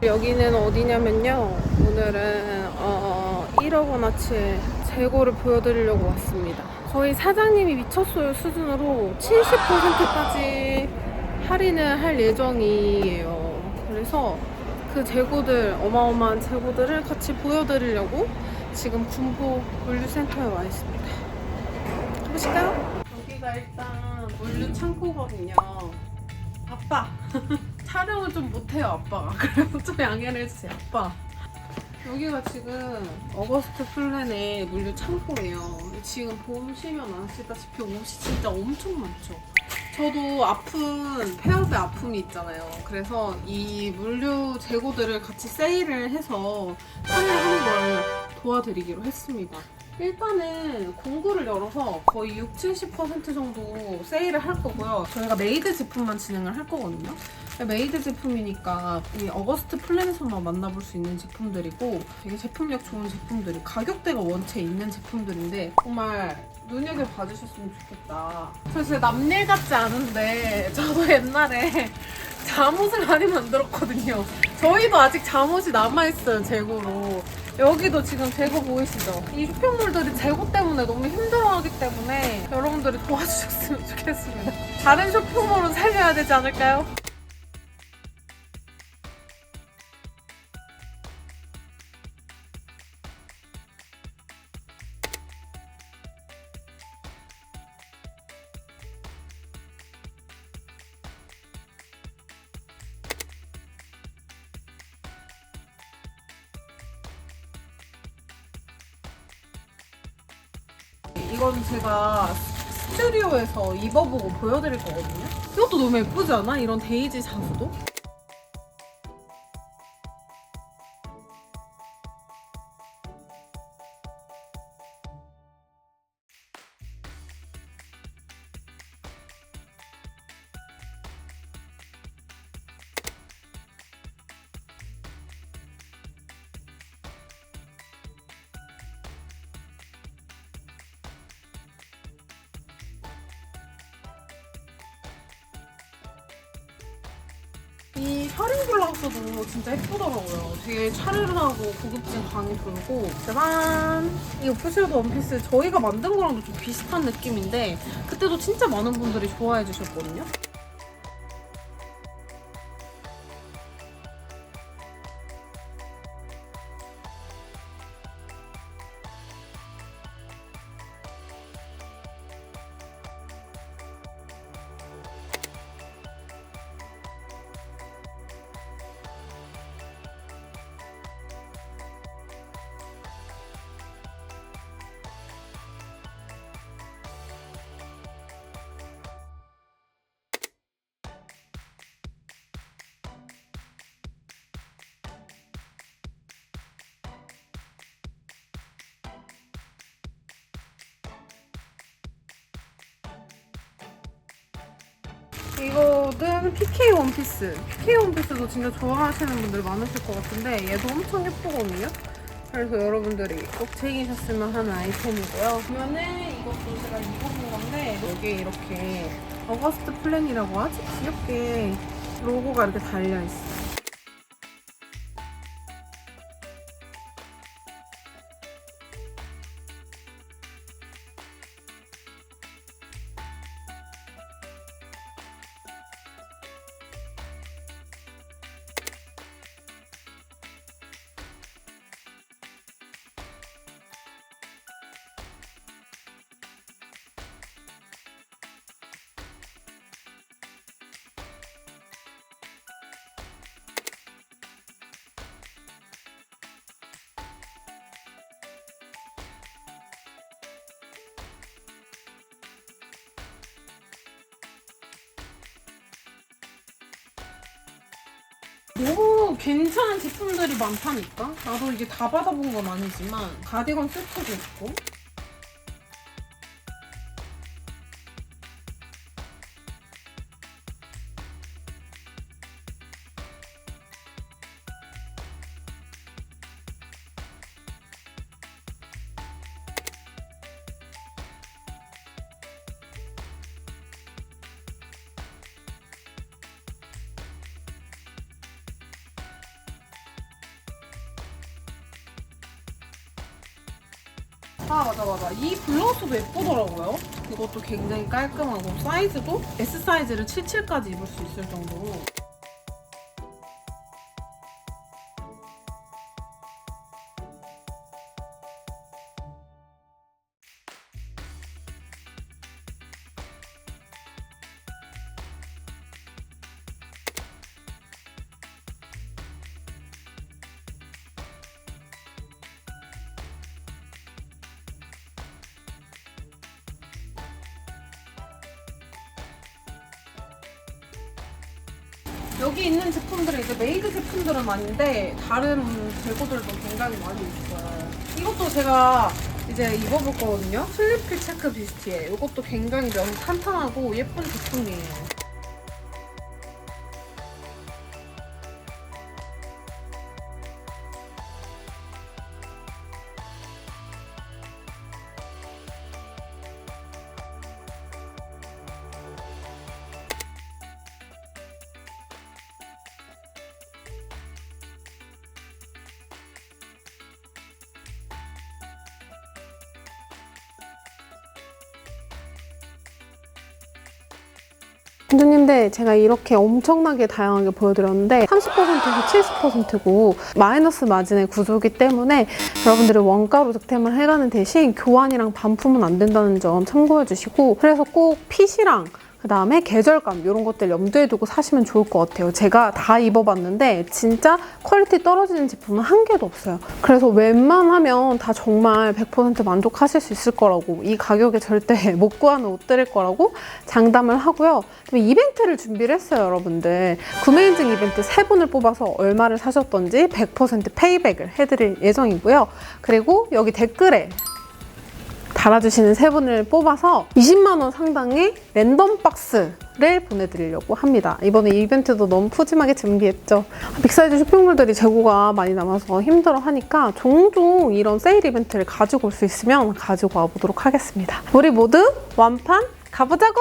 여기는 어디냐면요. 오늘은 어, 1억 원어치 재고를 보여드리려고 왔습니다. 저희 사장님이 미쳤어요 수준으로 70%까지 할인을 할 예정이에요. 그래서 그 재고들 어마어마한 재고들을 같이 보여드리려고 지금 군포 물류센터에 와 있습니다. 가보실까요? 여기가 일단 물류 창고거든요. 아빠. 촬영을 좀 못해요 아빠가. 그래서 좀 양해를 해주세요 아빠. 여기가 지금 어거스트 플랜의 물류 창고예요. 지금 보시면 아시다시피 옷이 진짜 엄청 많죠. 저도 아픈 페어드 아픔이 있잖아요. 그래서 이 물류 재고들을 같이 세일을 해서 판매하는 걸 도와드리기로 했습니다 일단은 공구를 열어서 거의 6, 70% 정도 세일을 할 거고요. 저희가 메이드 제품만 진행을 할 거거든요. 메이드 제품이니까 이 어거스트 플랜에서만 만나볼 수 있는 제품들이고 되게 제품력 좋은 제품들이 가격대가 원체 있는 제품들인데 정말 눈여겨 봐주셨으면 좋겠다. 저 진짜 남일 같지 않은데 저도 옛날에 잠옷을 많이 만들었거든요. 저희도 아직 잠옷이 남아있어요, 재고로. 여기도 지금 재고 보이시죠? 이 쇼핑몰들이 재고 때문에 너무 힘들어하기 때문에 여러분들이 도와주셨으면 좋겠습니다. 다른 쇼핑몰은 살려야 되지 않을까요? 이건 제가 스튜디오에서 입어보고 보여드릴 거거든요. 이것도 너무 예쁘지 않아? 이런 데이지 자수도? 샤링 블라우스도 진짜 예쁘더라고요. 되게 차르르하고 고급진 광이 돌고 짜잔! 이 오프숄더 원피스 저희가 만든 거랑도 좀 비슷한 느낌인데 그때도 진짜 많은 분들이 좋아해 주셨거든요. 이거는 PK 원피스. PK 원피스도 진짜 좋아하시는 분들 많으실 것 같은데 얘도 엄청 예쁘거든요. 그래서 여러분들이 꼭 챙기셨으면 하는 아이템이고요. 그러면은 이것도 제가 입어본 건데 여기에 이렇게 어거스트 플랜이라고 아주 귀엽게 로고가 이렇게 달려있어요. 너무 괜찮은 제품들이 많다니까? 나도 이게 다 받아본 건 아니지만 가디건 세트도 있고 아 맞아 맞아. 이 블라우스도 예쁘더라고요. 이것도 굉장히 깔끔하고 사이즈도 S 사이즈를 77까지 입을 수 있을 정도로 여기 있는 제품들은 이제 메이드 제품들은 아닌데 다른 재고들도 굉장히 많이 있어요. 이것도 제가 이제 입어볼 거거든요. 슬리피 체크 비스티에 이것도 굉장히 면 탄탄하고 예쁜 제품이에요. 원장님들 제가 이렇게 엄청나게 다양하게 보여드렸는데 30%에서 70%고 마이너스 마진의 구조이기 때문에 여러분들이 원가로 득템을 해가는 대신 교환이랑 반품은 안 된다는 점 참고해 주시고 그래서 꼭 핏이랑 그 다음에 계절감 이런 것들 염두에 두고 사시면 좋을 것 같아요. 제가 다 입어봤는데 진짜 퀄리티 떨어지는 제품은 한 개도 없어요. 그래서 웬만하면 다 정말 100% 만족하실 수 있을 거라고 이 가격에 절대 못 구하는 옷들일 거라고 장담을 하고요. 이벤트를 준비를 했어요, 여러분들. 구매 인증 이벤트 세 분을 뽑아서 얼마를 사셨던지 100% 페이백을 해드릴 예정이고요. 그리고 여기 댓글에 달아주시는 세 분을 뽑아서 20만 원 상당의 랜덤 박스를 보내드리려고 합니다. 이번에 이벤트도 너무 푸짐하게 준비했죠. 빅사이즈 쇼핑몰들이 재고가 많이 남아서 힘들어 하니까 종종 이런 세일 이벤트를 가지고 올 수 있으면 가지고 와보도록 하겠습니다. 우리 모두 완판 가보자고!